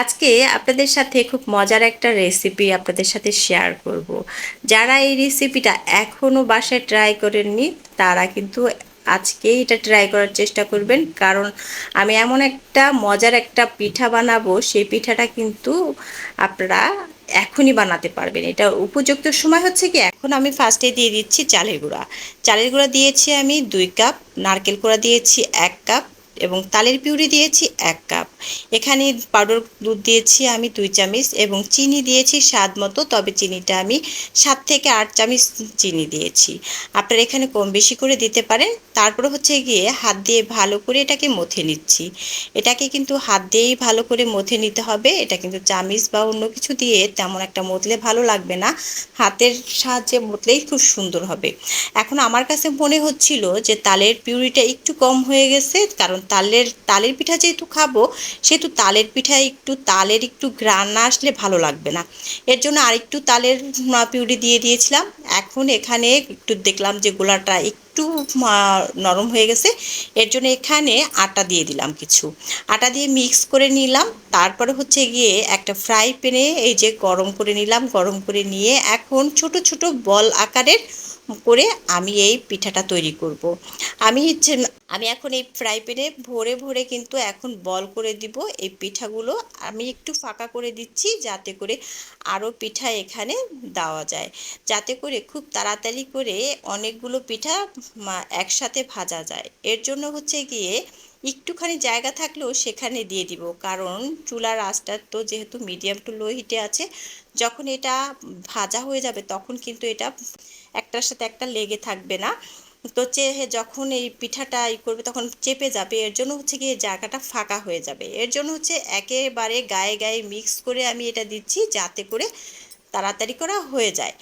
আজকে আপনাদের সাথে খুব মজার একটা রেসিপি আপনাদের সাথে শেয়ার করব। যারা এই রেসিপিটা এখনও বাসায় ট্রাই করেননি, তারা কিন্তু আজকেই এটা ট্রাই করার চেষ্টা করবেন। কারণ আমি এমন একটা মজার একটা পিঠা বানাবো, সেই পিঠাটা কিন্তু আপনারা এখনই বানাতে পারবেন। এটা উপযুক্ত সময় হচ্ছে কি, এখন আমি ফার্স্টে দিয়ে দিচ্ছি চালের গুঁড়া। চালের গুঁড়া দিয়েছি আমি দুই কাপ নারকেল গুঁড়া দিয়েছি এবং তালের পিউরি দিয়েছি এক কাপ। এখানে পাউডার দুধ দিয়েছি আমি দুই চামচ এবং চিনি দিয়েছি স্বাদ মতো, তবে চিনিটা আমি সাত থেকে আট চামচ চিনি দিয়েছি। আপনারা এখানে কম বেশি করে দিতে পারেন। তারপরে হচ্ছে গিয়ে হাত দিয়ে ভালো করে এটাকে মথে নিচ্ছি। এটাকে কিন্তু হাত দিয়েই ভালো করে মথে নিতে হবে। এটা কিন্তু চামিচ বা অন্য কিছু দিয়ে তেমন একটা মতলে ভালো লাগবে না। হাতের সাহায্যে মতলেই খুব সুন্দর হবে। এখন আমার কাছে মনে হচ্ছিল যে তালের পিউরিটা একটু কম হয়ে গেছে, কারণ তালের তালের পিঠা যেহেতু খাব, সেহেতু তালের পিঠা একটু তালের একটু গ্রান না আসলে ভালো লাগবে না। এর জন্য আরেকটু তালের পিউরি দিয়ে দিয়েছিলাম। এখন এখানে একটু দেখলাম যে গোলাটা একটু নরম হয়ে গেছে। এর জন্য এখানে আটা দিয়ে দিলাম কিছু। আটা দিয়ে মিক্স করে নিলাম। তারপরে হচ্ছে গিয়ে একটা ফ্রাই প্যানে এই যে গরম করে নিলাম, গরম করে নিয়ে এখন ছোট ছোট বল আকারের করে আমি এই পিঠাটা তৈরি করব। আমি হচ্ছে, আমি এখন এই ফ্রাই প্যানে ভরে ভরে কিন্তু এখন বল করে দিব এই পিঠাগুলো। আমি একটু ফাঁকা করে দিচ্ছি যাতে করে আরও পিঠা এখানে দেওয়া যায়। যাতে করে খুব তাড়াতাড়ি করে অনেকগুলো পিঠা একসাথে ভাজা যায়। এর জন্য হচ্ছে গিয়ে একটুখানি জায়গা থাকলেও সেখানে দিয়ে দিব। কারণ চুলার আঁচটা তো যেহেতু মিডিয়াম টু লো হিটে আছে, যখন এটা ভাজা হয়ে যাবে তখন কিন্তু এটা একটার সাথে একটা লেগে থাকবে না। তো চেয়ে যখন এই পিঠাটা ই করবে তখন চেপে যাবে। এর জন্য হচ্ছে গিয়ে জায়গাটা ফাঁকা হয়ে যাবে। এর জন্য হচ্ছে একেবারে গায়ে গায়ে মিক্স করে আমি এটা দিচ্ছি যাতে করে তাড়াতাড়ি করা হয়ে যায়।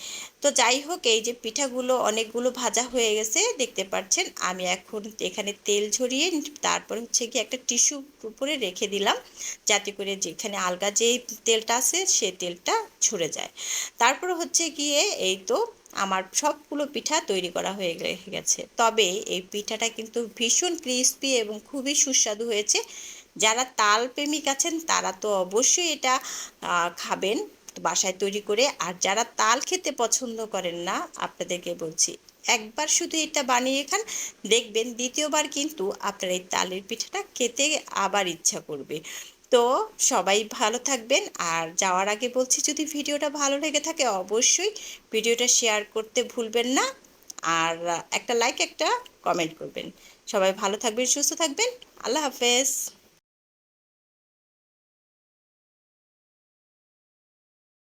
তো যাই হোক, এই যে পিঠাগুলো অনেকগুলো ভাজা হয়ে গেছে, দেখতে পাচ্ছেন। আমি এখন এখানে তেল ঝরিয়ে তারপর হচ্ছে কি একটা টিস্যু উপরে রেখে দিলাম, যাতে করে যেখানে আলগা যে তেলটা আছে সে তেলটা ঝরে যায়। তারপর হচ্ছে গিয়ে এই তো আমার সবগুলো পিঠা তৈরি করা হয়ে গেছে। তবে এই পিঠাটা কিন্তু ভীষণ ক্রিস্পি এবং খুবই সুস্বাদু হয়েছে। যারা তাল প্রেমিক আছেন, তারা তো অবশ্যই এটা খাবেন বাসায় তৈরি করে। আর যারা তাল খেতে পছন্দ করেন না, আপনাদেরকে বলছি, একবার শুধু এটা বানিয়ে খান, দেখবেন দ্বিতীয়বার কিন্তু আপনার এই তালের পিঠাটা খেতে আবার ইচ্ছা করবে। তো সবাই ভালো থাকবেন। আর যাওয়ার আগে বলছি, যদি ভিডিওটা ভালো লেগে থাকে অবশ্যই ভিডিওটা শেয়ার করতে ভুলবেন না। আর একটা লাইক একটা কমেন্ট করবেন। সবাই ভালো থাকবেন, সুস্থ থাকবেন। আল্লাহ হাফেজ।